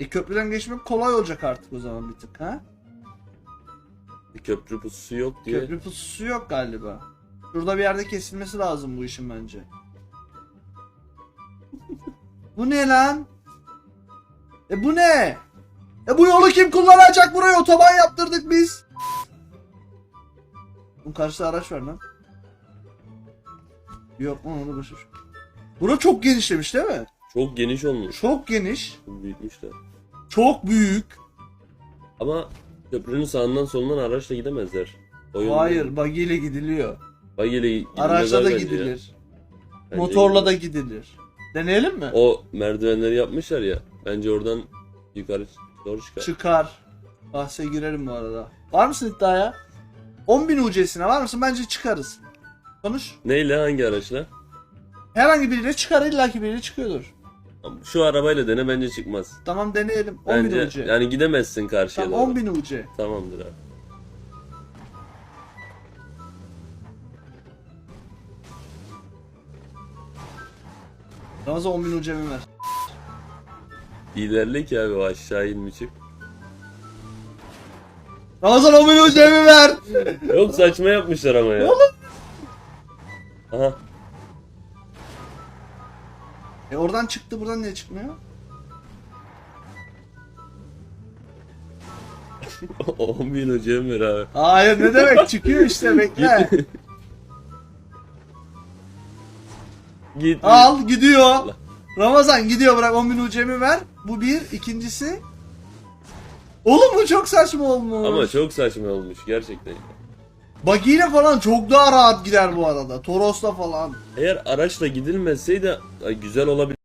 E köprüden geçmek kolay olacak artık o zaman bir tık ha? Bir köprü pususu yok diye. Köprü pususu yok galiba. Şurada bir yerde kesilmesi lazım bu işin bence. bu ne lan? E bu ne? E bu yolu kim kullanacak buraya? Otoban yaptırdık biz. Bu karşıda araç var lan. Yok lan onu boşver. Bura çok genişlemiş değil mi? Çok geniş olmuş. Çok geniş. Çok büyütmüşler. Çok büyük. Ama köprünün sağından solundan araçla gidemezler. O yönden- Hayır, buggy ile gidiliyor. Gidilmez Araçla da bence ya. gidilir. Bence Motorla da gidilir. gidilir. Deneyelim mi? O merdivenleri yapmışlar ya. Bence oradan yukarı doğru çıkar. Çıkar. Bahse girelim bu arada. Var mısın iddiaya? 10.000 UC'sine var mısın? Bence çıkarız. Konuş. Neyle hangi araçla? Herhangi biriyle çıkar illaki biriyle çıkıyordur. Şu arabayla dene bence çıkmaz. Tamam deneyelim. 10.000 Bence UC. yani gidemezsin karşıya Tamam doğru. 10.000 UC. Tamamdır abi. Ramazan 10.000 UC'mi ver. İlerle ki abi o aşağı in mi çık. Ramazan 10.000 UC'mi ver. Yok saçma yapmışlar ama ya. Oğlum. Aha. E oradan çıktı buradan niye çıkmıyor? 10 bin hocam ver abi. Hayır ne demek çıkıyor işte bekle. Git. Al gidiyor. Allah. Ramazan gidiyor bırak 10.000 UC'mi ver. Bu bir. ikincisi. Oğlum bu çok saçma olmuş. Ama çok saçma olmuş gerçekten. Buggy falan çok daha rahat gider bu arada. Toros'la falan. Eğer araçla gidilmeseydi güzel olabilir.